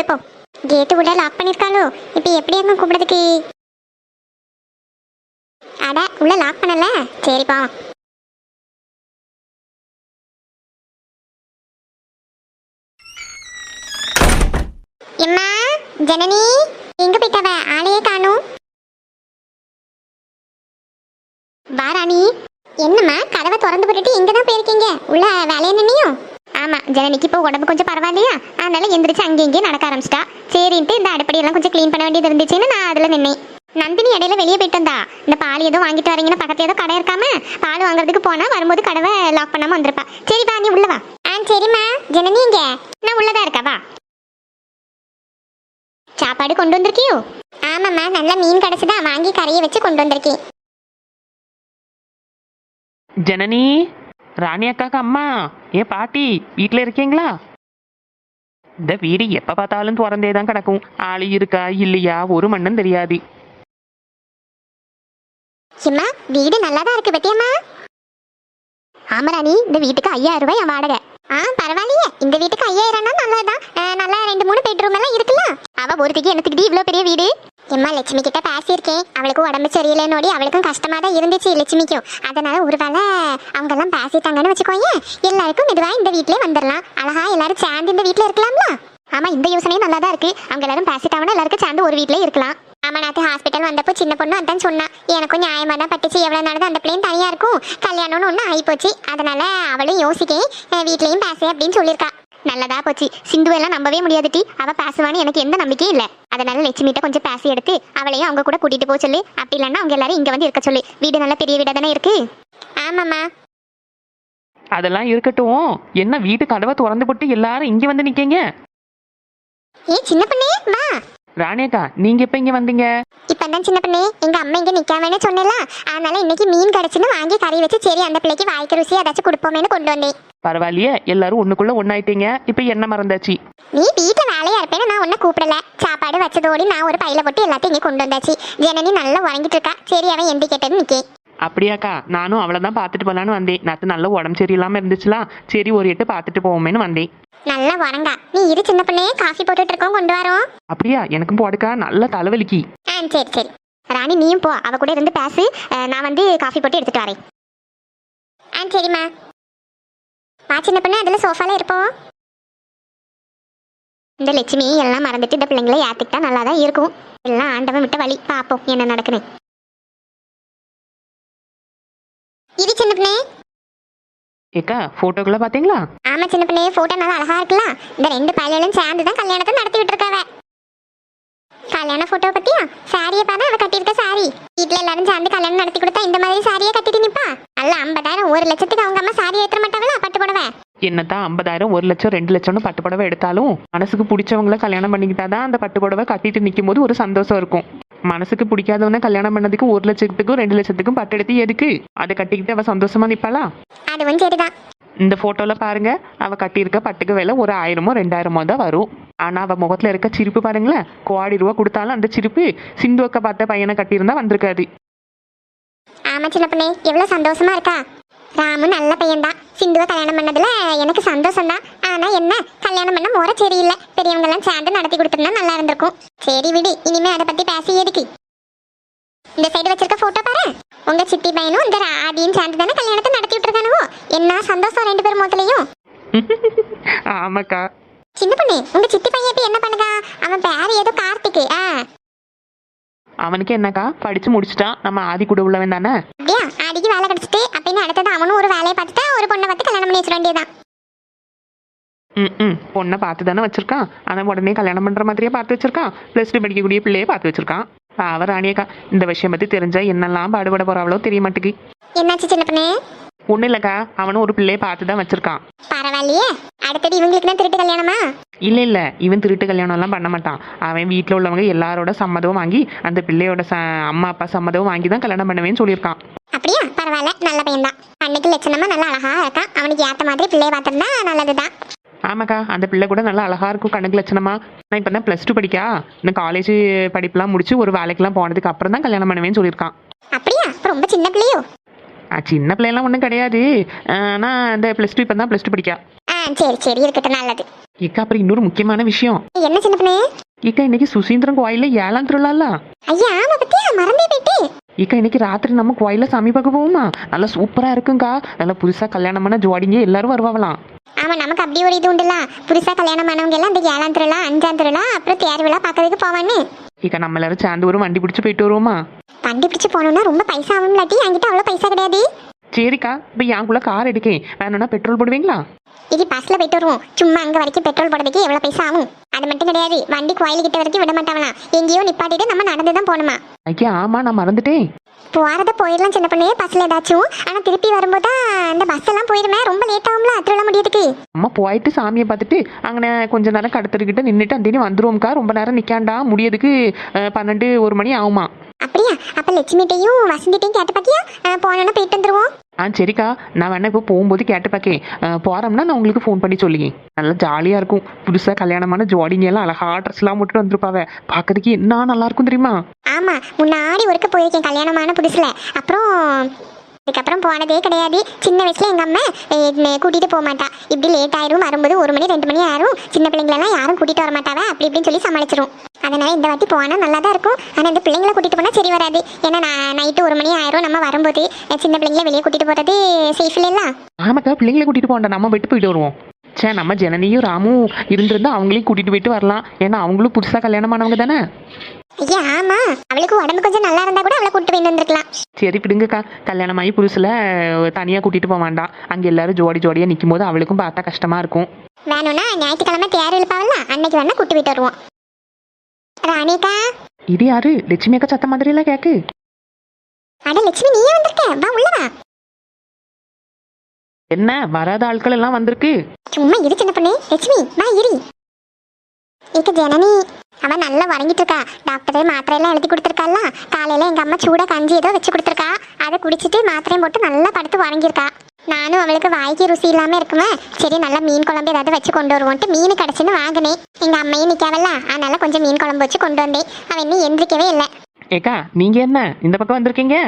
கொடுப்போம் கேட்டு உள்ள லாக் பண்ணிருக்காளோ? இப்போ எப்படி அங்க கூப்பிடுறதுக்கு? அட உள்ள லாக் பண்ணல? சரிப்பா எம்மா ஜனனி எங்க போயிட்டவ? ஆளையே காணும். வாராணி என்னம்மா கதவை திறந்து போட்டுட்டு இங்க தான் போயிருக்கீங்க? உள்ள வேலையை நினையும் ஆமா ஜனனிக்கு இப்போ உடம்பு கொஞ்சம் பரவாயில்லையா? அதனால எந்திரிச்சு அங்கே இங்கேயும் நடக்க ஆரம்பிச்சிட்டா. சரின்ட்டு இந்த அடுப்படியெல்லாம் கொஞ்சம் க்ளீன் பண்ண வேண்டியது இருந்துச்சுன்னு நான் அதில் நின்னேன். நந்தினி இடையில வெளியே போயிட்டு வந்தா. இந்த பால் ஏதோ வாங்கிட்டு வரீங்கன்னா பக்கத்துல ஏதோ கடை இருக்காம பால் வாங்குறதுக்கு போனா வரும்போது கடவை லாக் பண்ணாம வந்திருப்பா. சரிப்பா நீ உள்ளவா ஆ சரிம்மா. ஜனனி இங்க நான் உள்ளதா இருக்கவா சாப்பாடு கொண்டு வந்திருக்கியோ? ஆமாம்மா நல்ல மீன் கிடச்சிதான் வாங்கி கறியை வச்சு கொண்டு வந்திருக்கேன். ஜனனி ராணி அக்காக்கு அம்மா. ஏன் பாட்டி வீட்டில் இருக்கீங்களா? இந்த வீடு எப்போ பார்த்தாலும் திறந்தே தான் கிடக்கும். ஆளு இருக்கா இல்லையா? ஒரு மண்ணும் தெரியாது. சிம்மா வீடு நல்லா தான் இருக்கு பத்தியம்மா. ஆமராணி இந்த வீட்டுக்கு ஐயாயிரம் ரூபாய் வாடகை. ஆ பரவாயில்லையே. இந்த வீட்டுக்கு ஐயாயிரம்னா நல்லதுதான். நல்லா ரெண்டு மூணு பெட்ரூம் எல்லாம் இருக்குல்ல? அவ ஒருத்திக்கு என்னத்துக்கு இவ்வளோ பெரிய வீடு? எம்மா லட்சுமி கிட்ட பேசியிருக்கேன். அவளுக்கும் உடம்பு சரியில்லைன்னோடி அவளுக்கும் கஷ்டமா தான் இருந்துச்சு லட்சுமிக்கும். அதனால ஒருவேளை அவங்க எல்லாம் பேசிட்டாங்கன்னு வச்சுக்கோயேன். எல்லாருக்கும் மெதுவா இந்த வீட்லயே வந்துடலாம் அழகா எல்லாரும் சேர்ந்து இந்த வீட்ல இருக்கலாம்ல? ஆமா இந்த யோசனையும் நல்லா தான் இருக்கு. அவங்க எல்லாரும் பேசிட்டாங்கன்னா எல்லாருக்கும் சேர்ந்து ஒரு வீட்லயே இருக்கலாம். ஆமா நேத்து ஹாஸ்பிட்டல் வந்தப்போ சின்ன பொண்ணு அதான் சொன்னா. எனக்கும் நியாயமா தான் பட்டுச்சு. எவ்வளவு நாள் அந்த பிள்ளையும் தனியா இருக்கும். கல்யாணம்னு ஒண்ணு போச்சு அதனால அவளும் யோசிக்கேன். வீட்லயும் பேசு அப்படின்னு சொல்லியிருக்கா. நல்லதா போச்சு. சிந்து எல்லாம் நம்பவே முடியாது டி. அவ பேசுவான்னு எனக்கு எந்த நம்பிக்கையும் இல்லை. அதனால லட்சுமிட்ட கொஞ்சம் பேசி எடுத்து அவளையும் அவங்க கூட கூட்டிட்டு போக சொல்லு. அப்படி இல்லைன்னா அவங்க எல்லாரும் இங்க வந்து இருக்க சொல்லு. வீடு நல்ல பெரிய வீடா தானே இருக்கு? ஆமாம்மா. அதெல்லாம் இருக்கட்டும். என்ன வீட்டு கதவை திறந்து போட்டு எல்லாரும் இங்கே வந்து நிற்கீங்க ஏ சின்ன பொண்ணே வா. ராணி அக்கா நீங்கள் எப்போ இங்கே வந்தீங்க? இப்பதான் சின்ன பொண்ணே எங்க அம்மா இங்க நிக்காமனே சொன்னல. அதனால இன்னைக்கு மீன் கிடைச்சுன்னு வாங்கி கறி வச்சு சரி அந்த பிள்ளைக்கு வாய்க்கு ருசி ஏதாச்சும் கொடுப்போமேன்னு கொண்டு வந்தேன். பரவாயில்லையே எல்லாரும் ஒன்றுக்குள்ளே ஒன்றாயிட்டீங்க இப்போ என்ன மறந்தாச்சு? நீ வீட்டுல வேலையா இருப்பேன்னு நான் உன்னை கூப்பிடல. சாப்பாடு வச்சதோடு நான் ஒரு பையில போட்டு எல்லாத்தையும் இங்கே கொண்டு வந்தாச்சு. ஜனனி நல்லா உறங்கிட்டு இருக்கா. சரி அவன் எந்தி கேட்டது நிக்கே அப்படியாக்கா நானும் அவளை தான் பார்த்துட்டு போகலான்னு வந்தேன். நேற்று நல்ல உடம்பு சரியில்லாமல் இருந்துச்சுலாம் சரி ஒரு எட்டு பார்த்துட்டு போவோமேன்னு வந்தேன். நல்லா உறங்கா நீ இரு சின்ன பொண்ணே காஃபி போட்டுட்டு இருக்கோம் கொண்டு வரோம். அப்படியா? எனக்கும் போடுக்கா நல்ல தலைவலிக்கு. ஆ சரி சரி. ராணி நீயும் போ. அவ கூட இருந்து பேசு. நான் வந்து காஃபி போட்டு எடுத்துட்டு வரேன். ஆ சரிம்மா. வா சின்ன பொண்ணு அதில் சோஃபால இருப்போம் இந்த லட்சுமி எல்லாம் மறந்துட்டு இந்த பிள்ளைங்களை ஏத்துக்கிட்டா நல்லா தான் இருக்கும். எல்லாம் ஆண்டவன் விட்ட வழி. பார்ப்போம் என்ன நடக்குன்னு. இரு சின்ன பொண்ணே. ஏக்கா ஃபோட்டோக்குள்ளே பார்த்தீங்களா ஆமா சின்ன பொண்ணே போட்டோ நல்லா அழகா இருக்குல்ல? இந்த ரெண்டு பையலும் சேர்ந்து தான் கல்யாணத்தை நடத்தி விட்டுருக்காவ. கல்யாண போட்டோ பத்தியா? சாரியை பார்த்தா அவ கட்டியிருக்க சாரி வீட்டுல எல்லாரும் சேர்ந்து கல்யாணம் நடத்தி கொடுத்தா இந்த மாதிரி சாரியை கட்டிட்டு நிப்பா? அல்ல ஐம்பதாயிரம் ஒரு லட்சத்துக்கு அவங்க அம்மா சாரி ஏற்ற மாட்டாங்களா? பட்டு புடவை. என்னதான் ஐம்பதாயிரம் ஒரு லட்சம் ரெண்டு லட்சம்னு பட்டு புடவை எடுத்தாலும் மனசுக்கு பிடிச்சவங்கள கல்யாணம் பண்ணிக்கிட்டாதான் அந்த பட்டு புடவை கட்டிட்டு நிற்கும் போது ஒரு சந்தோஷம் இருக்கும். மனசுக்கு பிடிக்காதவன கல்யாணம் பண்ணதுக்கு ஒரு லட்சத்துக்கும் ரெண்டு லட்சத்துக்கும் பட்டு எடுத்து எதுக்கு? அதை கட்டிக்கிட்டு அவ சந்தோஷமா நிப்பாளா? அதுவும் சரிதான். இந்த போட்டோல பாருங்க. அவ கட்டியிருக்க பட்டுக்கு விலை ஒரு ஆயிரமோ ரெண்டாயிரமோ தான் வரும். ஆனா அவ முகத்துல இருக்க சிரிப்பு பாருங்களேன். கோடி ரூபா கொடுத்தாலும் அந்த சிரிப்பு சிந்துவக்க பார்த்த பையனை கட்டியிருந்தா வந்திருக்காது. ஆமா சின்ன பொண்ணே. எவ்வளவு சந்தோஷமா இருக்கா? ராமு நல்ல பையன்தான். சிந்துவை கல்யாணம் பண்ணதுல எனக்கு சந்தோஷம் தான் ஆனா என்ன? கல்யாணம் பண்ண முறை சரியில்லை. பெரியவங்க எல்லாம் சேர்ந்து நடத்தி கொடுத்துருந்தா நல்லா இருந்திருக்கும். சரி விடு இனிமே அதை பத்தி பேசி எதுக்கு? இந்த சைடு வச்சிருக்க போட்டோ பாரு. உங்க சித்தி பையனும் இந்த ஆதியும் சேர்ந்து தானே கல்யாணத்தை நடத்தி விட்டுருக்கானுவோ? என்ன சந்தோஷம் ரெண்டு பேர் முகத்துலயும்? ஆமாக்கா. சின்ன பொண்ணு உங்க சித்தி பையன் இப்ப என்ன பண்ணுதா? அவன் பேரு ஏதோ கார்த்திக் ஆ? அவனுக்கு என்னக்கா? படிச்சு முடிச்சிட்டான். நம்ம ஆதி கூட உள்ளவன் தானே? அப்படியா? ஆதிக்கு வேலை கிடைச்சிட்டு அப்படின்னு அடுத்தது அவனும் ஒரு வேலையை பார்த்துட்டு ஒரு பொண்ணை பார்த்து கல்யாணம் பண்ணி வச்சிட வேண்டியதான் ம் ம் பொண்ணை பார்த்து தானே வச்சிருக்கான். ஆனால் உடனே கல்யாணம் பண்ணுற மாதிரியே பார்த்து வச்சிருக்கான். ப்ளஸ் டூ படிக்கக்கூடிய பிள்ளையே பார்த்து வச்சிருக்கான். அவர் ராணியக்கா இந்த விஷயம் பற்றி தெரிஞ்சா என்னெல்லாம் பாடுபட போகிறாவளோ தெரிய மாட்டேங்குது. என்னாச்சு சின்ன பொண்ணு? ஒன்றும் இல்லைக்கா அவனும் ஒரு பிள்ளையை பார்த்து தான் வச்சிருக்கான். பரவாயில்லையே. அடுத்தது இவங்களுக்கு தான் திருட்டு கல்யாணமா? இல்லை இல்லை இவன் திருட்டு கல்யாணம்லாம் பண்ண மாட்டான். அவன் வீட்டில் உள்ளவங்க எல்லாரோட சம்மதம் வாங்கி அந்த பிள்ளையோட ச அம்மா அப்பா சம்மதம் வாங்கி தான் கல்யாணம் பண்ணுவேன்னு சொல்லியிருக்கான். அப்படியா? பரவாயில்ல நல்ல பையன்தான். அன்னைக்கு லட்சணமா நல்லா அழகா இருக்கான். அவனுக்கு ஏத்த மாதிரி பிள்ளைய பார்த்திருந்தா நல்லதுதான். ஆமாக்கா அந்த பிள்ளை கூட நல்லா அழகா இருக்கும். கணக்கு லட்சணமா. நான் இப்போ தான் ப்ளஸ் டூ படிக்கா. இன்னும் காலேஜ் படிப்புலாம் முடிச்சு ஒரு வேலைக்கெல்லாம் போனதுக்கு அப்புறம் தான் கல்யாணம் பண்ணுவேன்னு சொல்லியிருக்கான். அப்படியா? அப்ப ரொம்ப சின்ன பிள்ளையோ? ஆ, சின்ன பிள்ளைலாம் ஒன்றும் கிடையாது. ஆனால் இந்த ப்ளஸ் டூ இப்போ தான் ப்ளஸ் டூ படிக்கா. ஆ சரி சரி. இருக்கட்டும் நல்லது. இக்கா அப்புறம் இன்னொரு முக்கியமான விஷயம். என்ன சின்ன பண்ணே இக்கா இன்னைக்கு சுசீந்திரம் கோயில்ல ஏழாம் திருவிழால ஐயா ஆமா பத்தியா? மறந்தே போயிட்டு. இக்கா இன்னைக்கு ராத்திரி நம்ம கோயில்ல சாமி பார்க்க போவோமா? நல்லா சூப்பரா இருக்குங்கக்கா நல்லா புதுசா கல்யாணம் பண்ண ஜோடிங்க எல்லாரும் வருவாங்களாம். ஆமா நமக்கு அப்படி ஒரு இது உண்டுல. புதுசா கல்யாணம் ஆனவங்க எல்லாம் அந்த ஏழாம் திருவிழா அஞ்சாம் திருவிழா அப்புறம் தேர் விழா பார்க்கறதுக்கு போவான்னு. இக்கா நம்ம எல்லாரும் சேர்ந்து ஒரு வண்டி பிடிச்சு போயிட்டு வருவோமா? வண்டி பிடிச்சு போனோம்னா ரொம்ப பைசா ஆகும் இல்லாட்டி என்கிட்ட அவ்வளோ பைசா கிடையாது. சரிக்கா இப்போ என்குள்ள கார் எடுக்கேன் வேணும்னா பெட்ரோல் போடுவீங்களா? இது பஸ்ல போயிட்டு வருவோம். சும்மா அங்க வரைக்கும் பெட்ரோல் போடுறதுக்கு எவ்வளவு பைசா ஆகும்? அது மட்டும் கிடையாது. வண்டி கோயிலுக்கிட்ட வரைக்கும் விட மாட்டாங்களாம். எங்கேயோ நிப்பாட்டிட்டு நம்ம நடந்து தான் போகணுமா? ஐயா ஆமா நான் மறந்துட்டேன். போறத போயிடலாம் சின்ன பொண்ணு. பஸ்ல ஏதாச்சும். ஆனா திருப்பி வரும்போது இந்த பஸ் எல்லாம் போயிருமே ரொம்ப லேட் ஆகும்ல திருவிழா முடியதுக்கு அம்மா போயிட்டு சாமியை பார்த்துட்டு அங்கே கொஞ்ச நேரம் கடத்தருக்கிட்ட நின்றுட்டு அந்த வந்துருவோம்க்கா. ரொம்ப நேரம் நிற்காண்டா முடியதுக்கு பன்னெண்டு ஒரு மணி ஆகுமா. அப்படியா? அப்ப லட்சுமிட்டையும் வசந்திட்டையும் கேட்டு பாத்தியா? போனோன்னா போயிட்டு வந்துருவோம். ஆ சரிக்கா. நான் வேணா இப்போ போகும்போது கேட்டு பார்க்கேன் போகிறோம்னா நான் உங்களுக்கு ஃபோன் பண்ணி சொல்லிங்க நல்லா ஜாலியாக இருக்கும். புதுசாக கல்யாணமான ஜோடிங்க எல்லாம் அழகா ட்ரெஸ்லாம் போட்டுட்டு வந்திருப்பாவ. பார்க்கறதுக்கு என்ன நல்லா இருக்கும் தெரியுமா? ஆமா முன்னாடி ஒருக்க போயிருக்கேன் கல்யாணமான புதுசுல. அப்புறம் அதுக்கப்புறம் போனதே கிடையாது. சின்ன வயசுல எங்க அம்மா கூட்டிகிட்டு கூட்டிட்டு போக மாட்டா. இப்படி லேட் ஆயிரும் வரும்போது ஒரு மணி ரெண்டு மணி ஆயிரும். சின்ன பிள்ளைங்களெல்லாம் யாரும் கூட்டிட்டு வர மாட்டாவ? அப்படி இப்படின்னு சொல்லி சமாளிச்சிரும். அதனால இந்த வாட்டி போனா நல்லா தான் இருக்கும். ஆனா இந்த பிள்ளைங்களை கூட்டிட்டு போனா சரி வராது. ஏன்னா நான் நைட்டு ஒரு மணி ஆயிரும் நம்ம வரும்போது. சின்ன பிள்ளைங்களை வெளியே கூட்டிட்டு போகிறது சேஃப் இல்லைல்ல ஆமாக்கா பிள்ளைங்களை கூட்டிட்டு போகண்டா நம்ம விட்டு போயிட்டு வருவோம். சே நம்ம ஜனனியும் ராமும் இருந்திருந்தா அவங்களையும் கூட்டிட்டு போயிட்டு வரலாம். ஏன்னா அவங்களும் புதுசாக கல்யாணமானவங்க தானே? ஐயா ஆமா. அவளுக்கு உடம்பு கொஞ்சம் நல்லா இருந்தா கூட அவளை கூட்டிட்டு போயிட்டு வந்திருக்கலாம். சரி பிடுங்கக்கா கல்யாணமாகி புதுசில் தனியாக கூட்டிட்டு போக வேண்டாம். அங்கே எல்லாரும் ஜோடி ஜோடியாக நிற்கும் போது அவளுக்கும் பார்த்தா கஷ்டமா இருக்கும். வேணும்னா ஞாயிற்றுக்கிழமை தேர் இழுப்பாவல்ல? அன்னைக்கு வேணா கூட்டி போயிட்டு வருவோம். ராணிகா இது யாரு? லட்சுமி அக்கா சத்த மாதிரிலாம் கேக்கு. அட லட்சுமி நீயே வந்திருக்க? வா உள்ள வா. என்ன வராத ஆட்கள் எல்லாம் வந்திருக்கு? சும்மா இரு சின்ன பொண்ணு. லட்சுமி வா இரு. இக்க ஜனனி. அவன் நல்லா உறங்கிட்டு இருக்கா. டாக்டர் மாத்திரை எல்லாம் எழுதி கொடுத்துருக்கால காலையில எங்க அம்மா சூட கஞ்சி ஏதோ வச்சு கொடுத்துருக்கா. அதை குடிச்சிட்டு மாத்திரையும் போட்டு நல்லா படுத்து உறங்கியிருக்கா நானும் அவளுக்கு வாய்க்கு ருசி இல்லாம இருக்குமே. சரி நல்லா மீன் குழம்பு ஏதாவது வச்சு கொண்டு வருவோன்ட்டு மீன் கிடச்சுன்னு வாங்கினேன். எங்க அம்மையும் நிக்காவல்ல. அதனால கொஞ்சம் மீன் குழம்பு வச்சு கொண்டு வந்தேன். அவன் இன்னும் எந்திரிக்கவே இல்லை. ஏக்கா நீங்க என்ன? இந்த பக்கம் வந்திருக்கீங்க?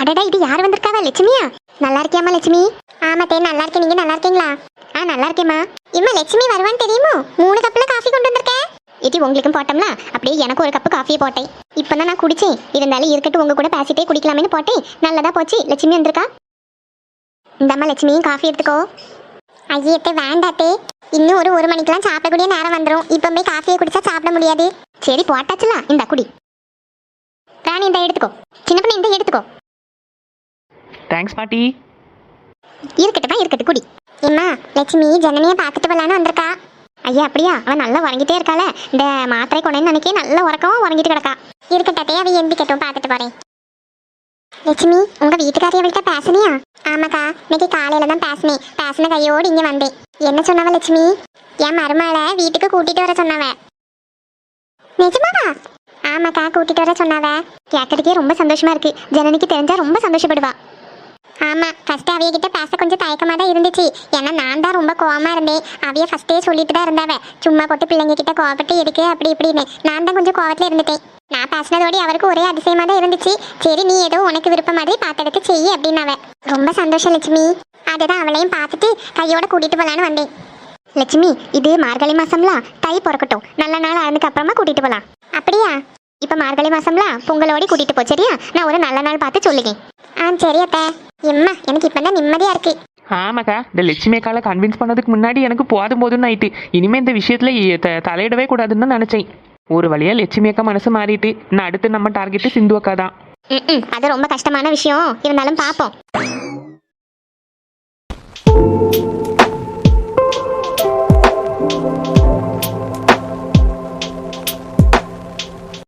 அடடா இது யார் வந்திருக்காவா லட்சுமியா? நல்லா இருக்கியாமா லட்சுமி? ஆமா தே நல்லா இருக்கேன். நீங்க நல்லா இருக்கீங்களா? ஆ நல்லா இருக்கேம்மா. இம்மா லட்சுமி வருவான்னு தெரியுமோ? மூணு கப்ல காஃபி கொண்டு வந்திருக்கேன் இது உங்களுக்கும் போட்டோம்ல அப்படியே எனக்கு ஒரு கப்பு காஃபியை போட்டேன். இப்போ தான் நான் குடிச்சேன். இருந்தாலும் இருக்கட்டும் உங்க கூட பேசிட்டே குடிக்கலாமேன்னு போட்டேன். நல்லதா போச்சு. லட்சுமி வந்திருக்கா? இந்தம்மா லட்சுமியும் காஃபி எடுத்துக்கோ. ஐயத்தே வேண்டாத்தே இன்னும் ஒரு ஒரு மணிக்கெல்லாம் சாப்பிடக்கூடிய நேரம் வந்துடும் இப்போ போய் காஃபியை குடிச்சா சாப்பிட முடியாது. சரி போட்டாச்சுலாம் இந்த குடி. ராணி இந்த எடுத்துக்கோ. சின்ன பண்ணி இந்த எடுத்துக்கோ. தேங்க்ஸ் பாட்டி. இருக்கட்டும் இருக்கட்டும் குடி. எம்மா லட்சுமி ஜனனியை பார்த்துட்டு போலான்னு வந்திருக்கா. ஐயா அப்படியா? அவன் நல்லா உறங்கிட்டே இருக்காள. இந்த மாத்திரை கொண்டேன்னு நினைக்க நல்லா உறக்கவும் உறங்கிட்டு கிடக்கா. இருக்கட்டே அவ எந்திக்கட்டும் பார்த்துட்டு போறேன். லட்சுமி உங்க வீட்டுக்காரி அவள்கிட்ட பேசுனியா? ஆமாக்கா இன்னைக்கு காலையில தான் பேசினேன். பேசின கையோடு இங்க வந்தேன். என்ன சொன்னவ லட்சுமி? என் மருமகளை வீட்டுக்கு கூட்டிட்டு வர சொன்னவ. நிஜமாவா? ஆமாக்கா கூட்டிட்டு வர சொன்னாவ. கேட்கறதுக்கே ரொம்ப சந்தோஷமா இருக்கு. ஜனனிக்கு தெரிஞ்சா ரொம்ப சந்தோஷப்படுவா. ஆமா ஃபர்ஸ்ட் அவிய கிட்ட பேச கொஞ்சம் தயக்கமா தான் இருந்துச்சு. ஏன்னா நான் தான் ரொம்ப கோவமா இருந்தேன். அவிய ஃபர்ஸ்டே சொல்லிட்டு தான் இருந்தாவ. சும்மா போட்டு பிள்ளைங்க கிட்ட கோவப்பட்டு எடுக்க அப்படி இப்படின்னு. நான் தான் கொஞ்சம் கோவத்துல இருந்துட்டேன். நான் பேசினதோடு அவருக்கு ஒரே அதிசயமா தான் இருந்துச்சு. சரி நீ ஏதோ உனக்கு விருப்பம் மாதிரி பார்த்தெடுத்து செய்ய அப்படின்னாவ. ரொம்ப சந்தோஷம் லட்சுமி. அதுதான் அவளையும் பார்த்துட்டு கையோட கூட்டிட்டு போலான்னு வந்தேன். லட்சுமி இது மார்கழி மாசம்ல? தை பிறக்கட்டும். நல்ல நாள் ஆனதுக்கு அப்புறமா கூட்டிட்டு போலாம். அப்படியா? இப்ப மார்கழி மாசம்ல? பொங்கலோடி கூட்டிட்டு போ சரியா? நான் ஒரு நல்ல நாள் பார்த்து சொல்லுங்க ஆ சரி அத்தை. எம்மா எனக்கு இப்பதான் நிம்மதியா இருக்கு. ஆமாக்கா இந்த லட்சுமியக்கால கன்வின்ஸ் பண்ணதுக்கு முன்னாடி எனக்கு போதும் போதும்னு ஆயிட்டு. இனிமே இந்த விஷயத்துல த- தலையிடவே கூடாதுன்னு நினைச்சேன். ஒரு வழியா லட்சுமி அக்கா மனசு மாறிட்டு நான் அடுத்து நம்ம டார்கெட் சிந்து அக்கா தான். அது ரொம்ப கஷ்டமான விஷயம். இருந்தாலும் பார்ப்போம்